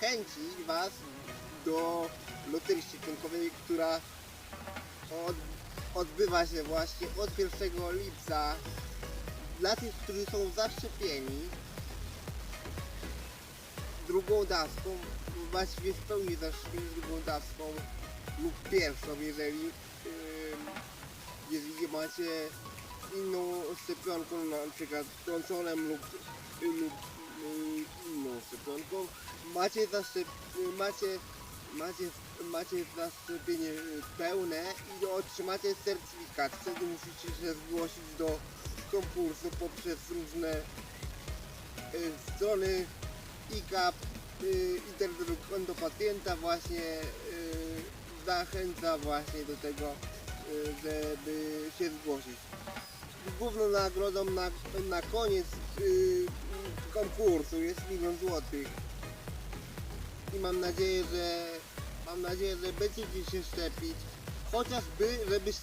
zachęcić Was do loterii szczepionkowej, która od, odbywa się właśnie od 1 lipca. Dla tych, którzy są zaszczepieni drugą dawką, właściwie w pełni zaszczepieni drugą dawką lub pierwszą, jeżeli, yy, jeżeli macie inną szczepionką, na przykład trąconem lub, lub szczepionką, macie, zaszczep, macie, macie, macie zaszczepienie y, pełne i otrzymacie certyfikat. Wtedy musicie się zgłosić do konkursu poprzez różne y, strony ICAP, y, internetowe konto pacjenta właśnie zachęca właśnie do tego, żeby się zgłosić. Główną nagrodą na, na koniec konkursu jest milion złotych. I mam nadzieję, że mam nadzieję, że będziecie się szczepić. Chociażby, żebyś,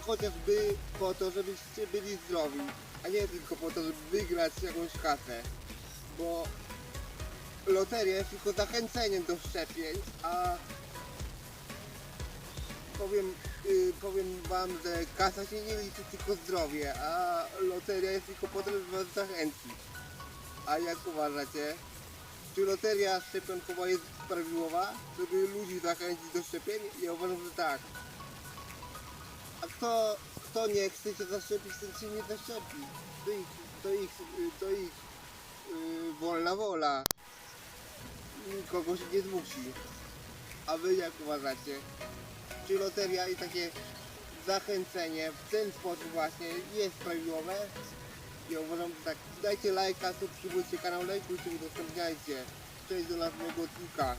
chociażby po to, żebyście byli zdrowi, a nie tylko po to, żeby wygrać jakąś kasę. Bo loteria jest tylko zachęceniem do szczepień, a powiem, y, powiem wam, że kasa się nie liczy, tylko zdrowie, a loteria jest tylko po to, żeby was zachęcić. A jak uważacie? Czy loteria szczepionkowa jest prawidłowa, żeby ludzi zachęcić do szczepień? Ja uważam, że tak. A kto, kto nie chce się zaszczepić, ten się nie zaszczepi. To ich, to ich, to ich yy, wolna wola. Nikogo się nie zmusi. A wy jak uważacie? Czy loteria i takie zachęcenie w ten sposób właśnie jest prawidłowe? Tak. Dajcie lajka, subskrybujcie kanał, lajkujcie, udostępniajcie. Cześć do naszego odcinka.